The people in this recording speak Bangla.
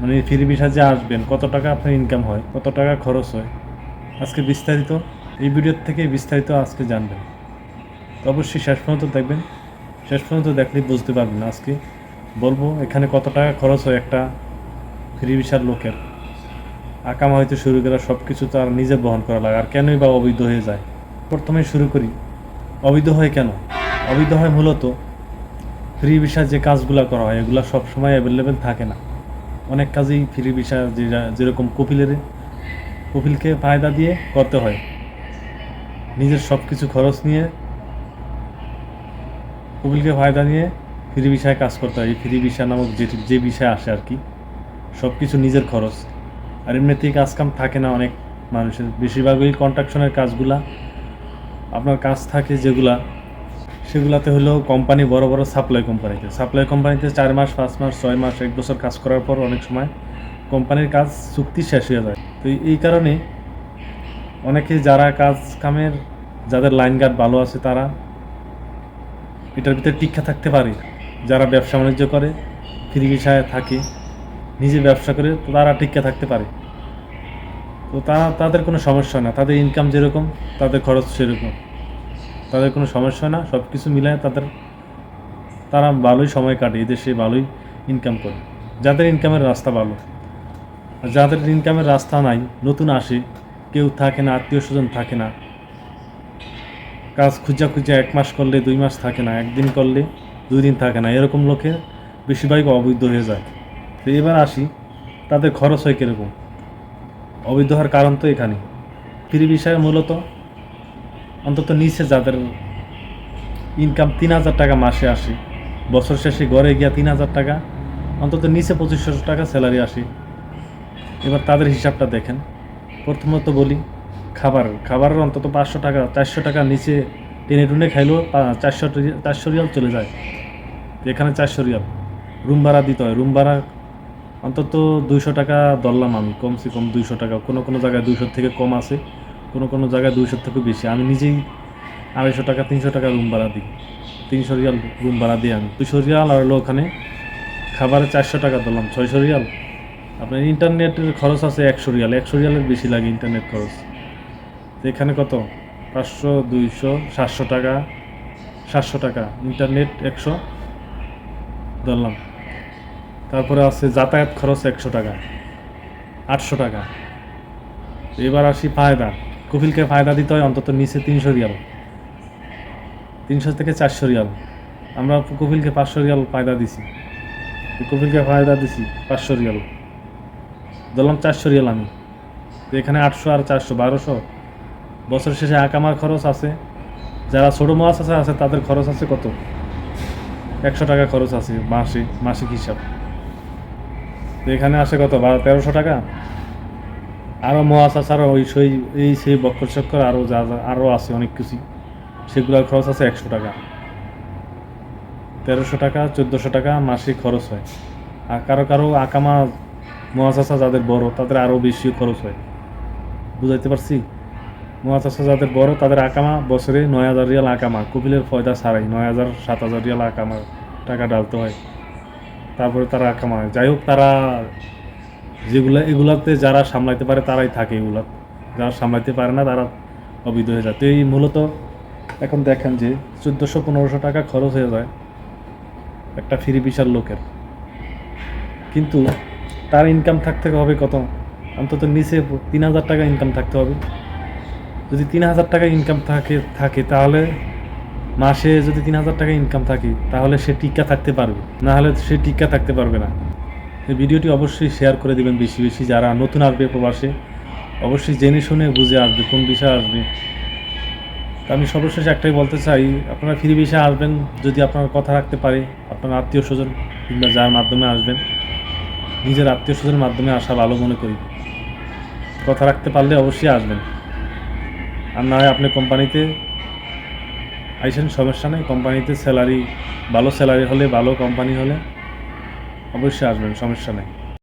মানে ফ্রি ভিসা যে আসবেন, কত টাকা আপনার ইনকাম হয়, কত টাকা খরচ হয়? আজকে বিস্তারিত, এই ভিডিওর থেকে বিস্তারিত আজকে জানবেন। তো অবশ্যই শেষ পর্যন্ত দেখবেন। শেষ পর্যন্ত দেখলেই বুঝতে পারবেন আজকে বলব, এখানে কত টাকা খরচ হয় একটা ফ্রি ভিসার লোকের। আকামা হইতে শুরু করা সব কিছু তো আর নিজে বহন করা লাগে, আর কেনই বা অবৈধ হয়ে যায়? প্রথমে শুরু করি, অবৈধ হয় কেন? অবৈধ হয় মূলত ফ্রি ভিসার যে কাজগুলো করা হয়, এগুলো সবসময় অ্যাভেলেবেল থাকে না। অনেক কাজেই ফ্রি ভিসা যেরকম কপিলের, কপিলকে ফায়দা দিয়ে করতে হয়। নিজের সব কিছু খরচ নিয়ে কপিলকে ফায়দা নিয়ে ফ্রি ভিসায় কাজ করতে হয়। এই ফ্রি ভিসা নামক যে যে বিষয় আসে আর কি সব কিছু নিজের খরচ। আর এমনিতেই কাজ কাম থাকে না অনেক মানুষের। বেশিরভাগই কন্ট্রাকশনের কাজগুলা আপনার কাজ থাকে যেগুলা সেগুলাতে হলো কোম্পানি বড় বড় সাপ্লাই কোম্পানিতে সাপ্লাই কোম্পানিতে চার মাস, পাঁচ মাস, ছয় মাস, এক বছর কাজ করার পর অনেক সময় কোম্পানির কাজ চুক্তি শেষ হয়ে যায়। তো এই কারণে অনেকে যারা কাজ কামের, যাদের লাইন গার্ড ভালো আছে তারা এটার ভিতরে টিক্ষা থাকতে পারে। যারা ব্যবসা বাণিজ্য করে, ফ্রি ভিসায় থাকে, নিজে ব্যবসা করে, তো তারা টিক্ষা থাকতে পারে। তো তারা তাদের কোনো সমস্যা না। তাদের ইনকাম যেরকম, তাদের খরচ সেরকম। তাদের কোনো সমস্যা না সব কিছু মিলায় তাদের, তারা ভালোই সময় কাটে এদেশে ভালোই ইনকাম করে। যাদের ইনকামের রাস্তা ভালো, আর যাদের ইনকামের রাস্তা নাই, নতুন আসে, কেউ থাকে না, আত্মীয় স্বজন থাকে না, কাজ খুঁজা খুঁজা এক মাস করলে, দুই মাস থাকে না, একদিন করলে দুই দিন থাকে না, এরকম লোকে বেশিরভাগ অবৈধ হয়ে যায়। তো এবার আসি, তাদের খরচ হয় কীরকম? অবৈধ হওয়ার কারণ তো এখানে ফ্রি বিষয়ে মূলত অন্তত নিচে যাদের ইনকাম তিন হাজার টাকা মাসে আসে, বছর শেষে ঘরে গিয়া তিন হাজার টাকা, অন্তত নিচে পঁচিশশো টাকা স্যালারি আসে। এবার তাদের হিসাবটা দেখেন। প্রথমত বলি, খাবার, খাবারের অন্তত পাঁচশো টাকা, চারশো টাকা নিচে টেনে টুনে খাইলেও চারশো চারশো রিয়াল চলে যায়। এখানে চারশো রিয়াল। রুম ভাড়া দিতে হয়। রুম ভাড়া অন্তত দুইশো টাকা ধরলাম আমি। কমসে কম দুইশো টাকা। কোনো কোনো জায়গায় দুইশোর থেকে কম আছে। কোনো কোনো জায়গায় দুইশোর থেকে বেশি। আমি নিজেই আড়াইশো টাকা, তিনশো টাকা রুম ভাড়া দিই। তিনশো রিয়াল রুম ভাড়া দিই আমি। দুশো রিয়াল আর হলো ওখানে খাবারে চারশো টাকা দিলাম, ছয়শো রিয়াল। আপনার ইন্টারনেটের খরচ আছে একশো রিয়াল। একশো রিয়ালের বেশি লাগে ইন্টারনেট খরচ। এখানে কত? পাঁচশো, দুইশো, সাতশো টাকা সাতশো টাকা। ইন্টারনেট একশো ধরলাম তারপরে আছে যাতায়াত খরচ একশো টাকা, আটশো টাকা। এবার আসি ফায়দা। কপিলকে ফায়দা দিতে হয়, অন্তত নিচে তিনশো রিয়াল। তিনশো থেকে চারশো রিয়াল। আমরা কপিলকে পাঁচশো রিয়াল ফায়দা দিছি। কপিলকে ফায়দা দিছি পাঁচশো রিয়াল। ধরলাম চারশো রিয়াল আমি। তো এখানে আটশো আর চারশো, বারোশো। বছর শেষে আকামার খরচ আছে। যারা ছোটো মাছ আছে আছে, তাদের খরচ আছে কত? একশো টাকা খরচ আছে মাসে, মাসিক হিসাব। তো এখানে আসে কত? বারো তেরোশো টাকা? আরও মহাস আছে আরও ওই সেই, এই সেই বক্কর চক্কর আরও যা আরও আছে অনেক কিছু। সেগুলোর খরচ আছে একশো টাকা। তেরোশো টাকা, চোদ্দোশো টাকা মাসিক খরচ হয়। আর কারও কারও আকামা মহাচাষা যাদের বড়, তাদের আরও বেশি খরচ হয়। বুঝাইতে পারছি? মহাচাষা যাদের বড়, তাদের আকামা বছরে নয় হাজার রিয়াল আকামা, কপিলের ফয়দা ছাড়াই নয় হাজার, সাত হাজার রিয়াল আকামা টাকা ডালতে হয়। তারপরে তারা আকামা যাই হোক, তারা যেগুলা, এগুলাতে যারা সামলাইতে পারে তারাই থাকে এগুলা। যারা সামলাইতে পারে না তারা অবৈধ হয়ে যায়। তো এই মূলত এখন দেখেন যে চোদ্দোশো পনেরোশো টাকা খরচ হয়ে যায় একটা ফ্রি বিশাল লোকের। কিন্তু তার ইনকাম থাকতে হবে কত? অন্তত নিচে তিন হাজার টাকা ইনকাম থাকতে হবে। যদি তিন হাজার টাকা ইনকাম থাকে থাকে তাহলে মাসে যদি তিন হাজার টাকা ইনকাম থাকে, তাহলে সে টিকা থাকতে পারবে। না হলে সে টিকা থাকতে পারবে না। এই ভিডিওটি অবশ্যই শেয়ার করে দেবেন বেশি বেশি যারা নতুন আসবে প্রবাসে। অবশ্যই জেনে শুনে বুঝে আসবে কোন বিষয়ে আসবে। আমি সর্বশেষ একটাই বলতে চাই, আপনারা ফ্রি বিষয়ে আসবেন যদি আপনার কথা রাখতে পারে, আপনার আত্মীয় স্বজন কিংবা যার মাধ্যমে আসবেন। নিজের আত্মীয় স্বজনের মাধ্যমে আসা ভালো মনে করি। কথা রাখতে পারলে অবশ্যই আসবেন। আর না হয় আপনি কোম্পানিতে আইসেন, সমস্যা নেই। কোম্পানিতে স্যালারি ভালো স্যালারি হলে, ভালো কোম্পানি হলে অবশ্যই আসবেন সমস্যা নেই।